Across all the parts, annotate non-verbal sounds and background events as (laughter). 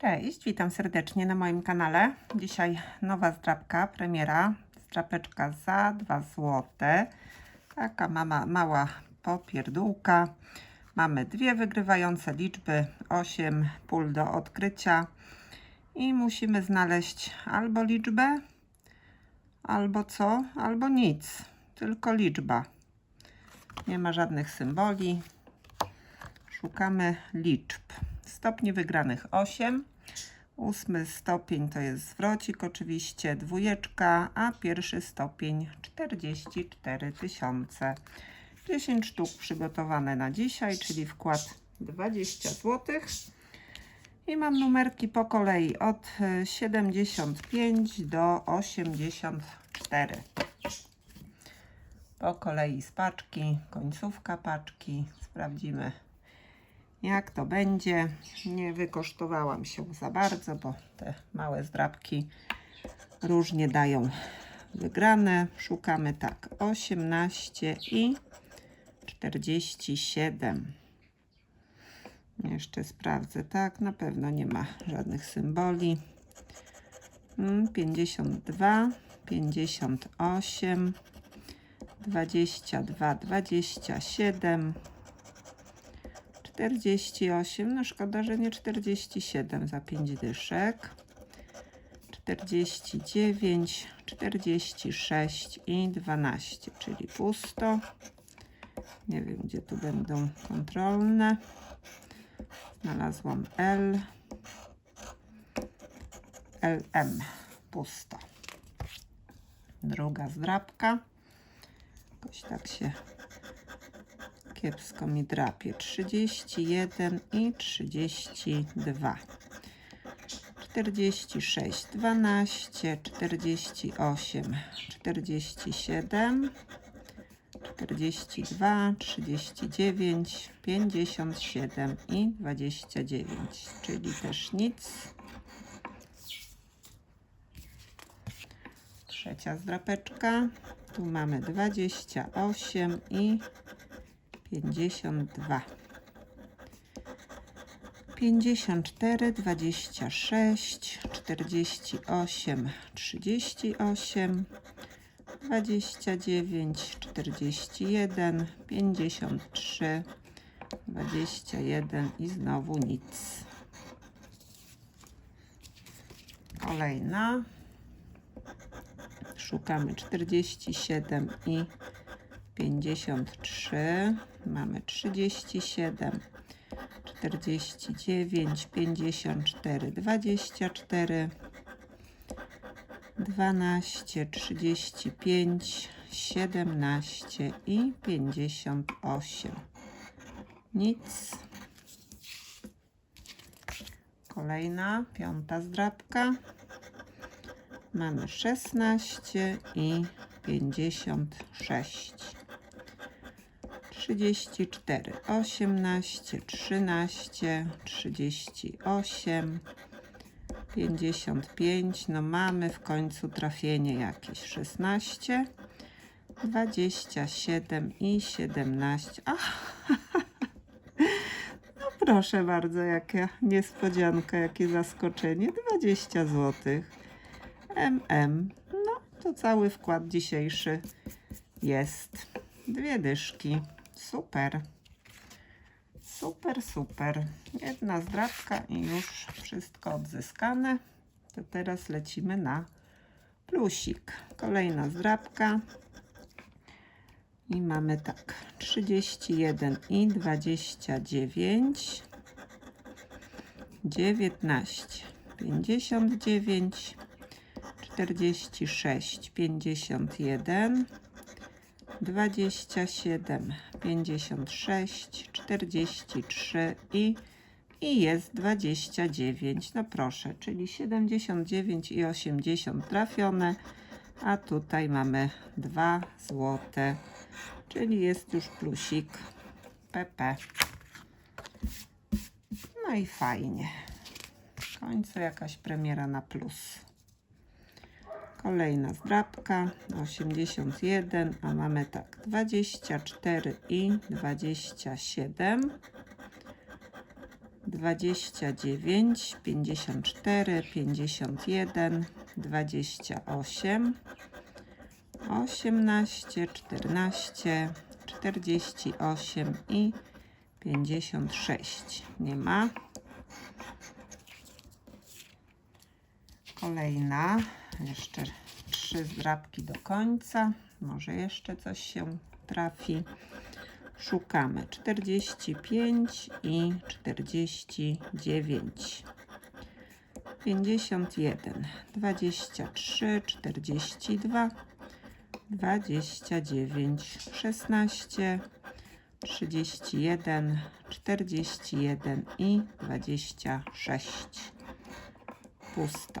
Cześć, witam serdecznie na moim kanale. Dzisiaj nowa zdrapka, premiera. Zdrapeczka za 2 zł. Taka mama, mała popierdółka. Mamy dwie wygrywające liczby, 8 pól do odkrycia. I musimy znaleźć albo liczbę, albo co, albo nic. Tylko liczba. Nie ma żadnych symboli. Szukamy liczb. Stopni wygranych 8. Ósmy stopień to jest zwrocik, oczywiście dwójeczka, a pierwszy stopień 44 tysiące. 10 sztuk przygotowane na dzisiaj, czyli wkład 20 zł. I mam numerki po kolei od e, 75 do 84. Po kolei z paczki, końcówka paczki. Sprawdzimy jak to będzie. Nie wykosztowałam się za bardzo, bo te małe zdrabki różnie dają wygrane. Szukamy tak 18 i 47. Jeszcze sprawdzę, tak, na pewno nie ma żadnych symboli. Mm, 52, 58, 22, 27, 48, no szkoda, że nie 47 za 5 dyszek. 49, 46 i 12, czyli pusto. Nie wiem, gdzie tu będą kontrolne. Znalazłam L. LM, pusto. Druga zdrabka. Jakoś tak się kiepsko mi drapie. 31 i 32. 46, 12, 48, 47, 42, 39, 57 i 29, czyli też nic. Trzecia zdrapeczka. Tu mamy 28 i 52. 54, 26, 48, 38, 29, 41, 53, 21 i znowu nic. Kolejna. Szukamy 47 i 53. Mamy 37, 49, 54, 24, 12, 35, 17 i 58. Nic. Kolejna, piąta zdrabka. Mamy 16 i 56. 34, 18, 13, 38, 55. No mamy w końcu trafienie jakieś. 16, 27 i 17. Ach, (laughs) no proszę bardzo, jaka niespodzianka, jakie zaskoczenie. 20 zł. MM. No to cały wkład dzisiejszy jest. Dwie dyszki. Super. Super, super. Jedna zdrabka i już wszystko odzyskane. To teraz lecimy na plusik. Kolejna zdrabka. I mamy tak 31 i 29. 19, 59, 46, 51, 27, 56, 43 i, i jest 29. No proszę, czyli 79 i 80 trafione, a tutaj mamy 2 złote, czyli jest już plusik PP. No i fajnie. W końcu jakaś premiera na plus. Kolejna zdrabka 81, a mamy tak 24 i 27. 29, 54, 51, 28, 18, 14, 48 i 56. Nie ma. Kolejna. Jeszcze trzy zdrabki do końca. Może jeszcze coś się trafi. Szukamy 45 i 49. 51, 23, 42, 29, 16, 31, 41 i 26. Pusto.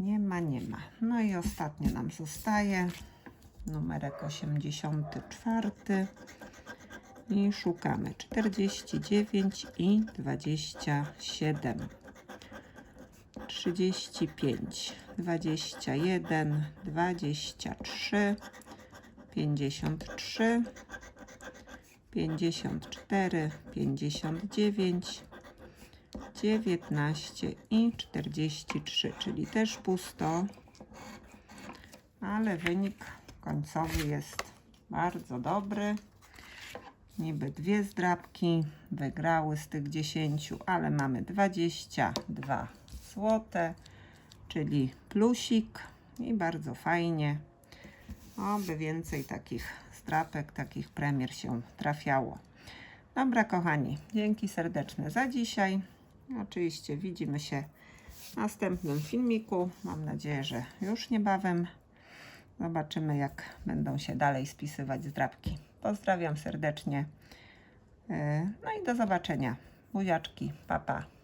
Nie ma, nie ma. No i ostatnie nam zostaje. Numerek 84 i szukamy. 49 i 27 35 21 23 53 54 59 19 i 43, czyli też pusto, ale wynik końcowy jest bardzo dobry. Niby dwie zdrabki wygrały z tych 10, ale mamy 22 złote, czyli plusik i bardzo fajnie. Oby więcej takich zdrapek, takich premier się trafiało. Dobra, kochani, dzięki serdeczne za dzisiaj. Oczywiście widzimy się w następnym filmiku. Mam nadzieję, że już niebawem. Zobaczymy, jak będą się dalej spisywać zdrabki. Pozdrawiam serdecznie. Yy, No i do zobaczenia. Buziaczki, papa. Pa.